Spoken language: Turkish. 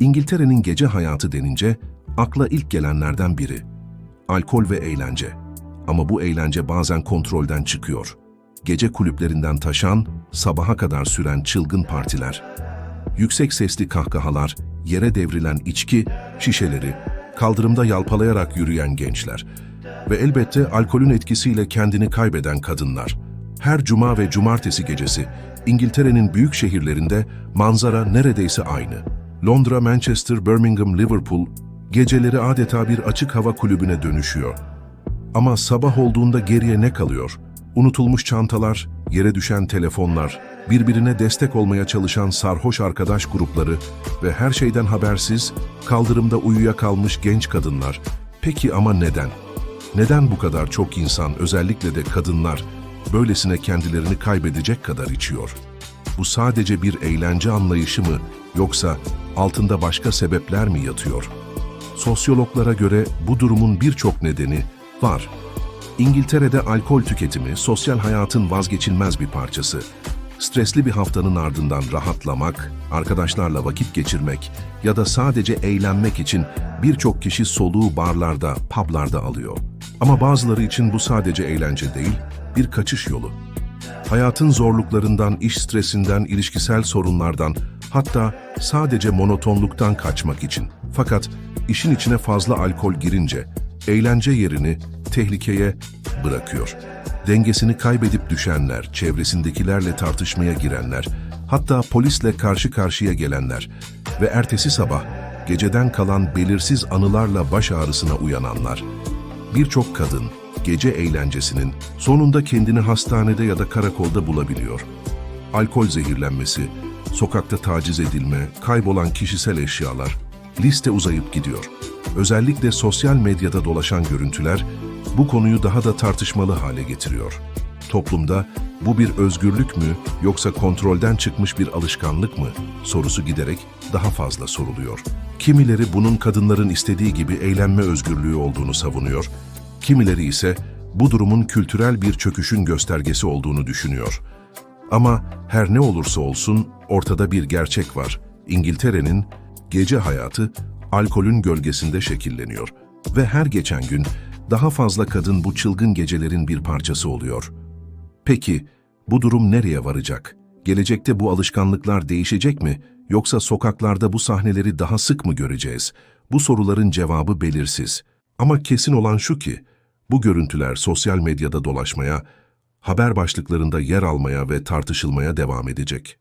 İngiltere'nin gece hayatı denince akla ilk gelenlerden biri. Alkol ve eğlence. Ama bu eğlence bazen kontrolden çıkıyor. Gece kulüplerinden taşan, sabaha kadar süren çılgın partiler. Yüksek sesli kahkahalar, yere devrilen içki, şişeleri, kaldırımda yalpalayarak yürüyen gençler ve elbette alkolün etkisiyle kendini kaybeden kadınlar. Her cuma ve cumartesi gecesi İngiltere'nin büyük şehirlerinde manzara neredeyse aynı. Londra, Manchester, Birmingham, Liverpool geceleri adeta bir açık hava kulübüne dönüşüyor. Ama sabah olduğunda geriye ne kalıyor? Unutulmuş çantalar, yere düşen telefonlar, birbirine destek olmaya çalışan sarhoş arkadaş grupları ve her şeyden habersiz, kaldırımda uyuyakalmış genç kadınlar. Peki ama neden? Neden bu kadar çok insan, özellikle de kadınlar, böylesine kendilerini kaybedecek kadar içiyor? Bu sadece bir eğlence anlayışı mı, yoksa altında başka sebepler mi yatıyor? Sosyologlara göre bu durumun birçok nedeni var. İngiltere'de alkol tüketimi sosyal hayatın vazgeçilmez bir parçası. Stresli bir haftanın ardından rahatlamak, arkadaşlarla vakit geçirmek ya da sadece eğlenmek için birçok kişi soluğu barlarda, publarda alıyor. Ama bazıları için bu sadece eğlence değil, bir kaçış yolu. Hayatın zorluklarından, iş stresinden, ilişkisel sorunlardan, hatta sadece monotonluktan kaçmak için. Fakat işin içine fazla alkol girince, eğlence yerini tehlikeye bırakıyor. Dengesini kaybedip düşenler, çevresindekilerle tartışmaya girenler, hatta polisle karşı karşıya gelenler ve ertesi sabah geceden kalan belirsiz anılarla baş ağrısına uyananlar. Birçok kadın gece eğlencesinin sonunda kendini hastanede ya da karakolda bulabiliyor. Alkol zehirlenmesi, sokakta taciz edilme, kaybolan kişisel eşyalar, liste uzayıp gidiyor. Özellikle sosyal medyada dolaşan görüntüler bu konuyu daha da tartışmalı hale getiriyor. Toplumda bu bir özgürlük mü yoksa kontrolden çıkmış bir alışkanlık mı sorusu giderek daha fazla soruluyor. Kimileri bunun kadınların istediği gibi eğlenme özgürlüğü olduğunu savunuyor, kimileri ise bu durumun kültürel bir çöküşün göstergesi olduğunu düşünüyor. Ama her ne olursa olsun ortada bir gerçek var. İngiltere'nin gece hayatı alkolün gölgesinde şekilleniyor ve her geçen gün daha fazla kadın bu çılgın gecelerin bir parçası oluyor. Peki bu durum nereye varacak? Gelecekte bu alışkanlıklar değişecek mi yoksa sokaklarda bu sahneleri daha sık mı göreceğiz? Bu soruların cevabı belirsiz. Ama kesin olan şu ki bu görüntüler sosyal medyada dolaşmaya, haber başlıklarında yer almaya ve tartışılmaya devam edecek.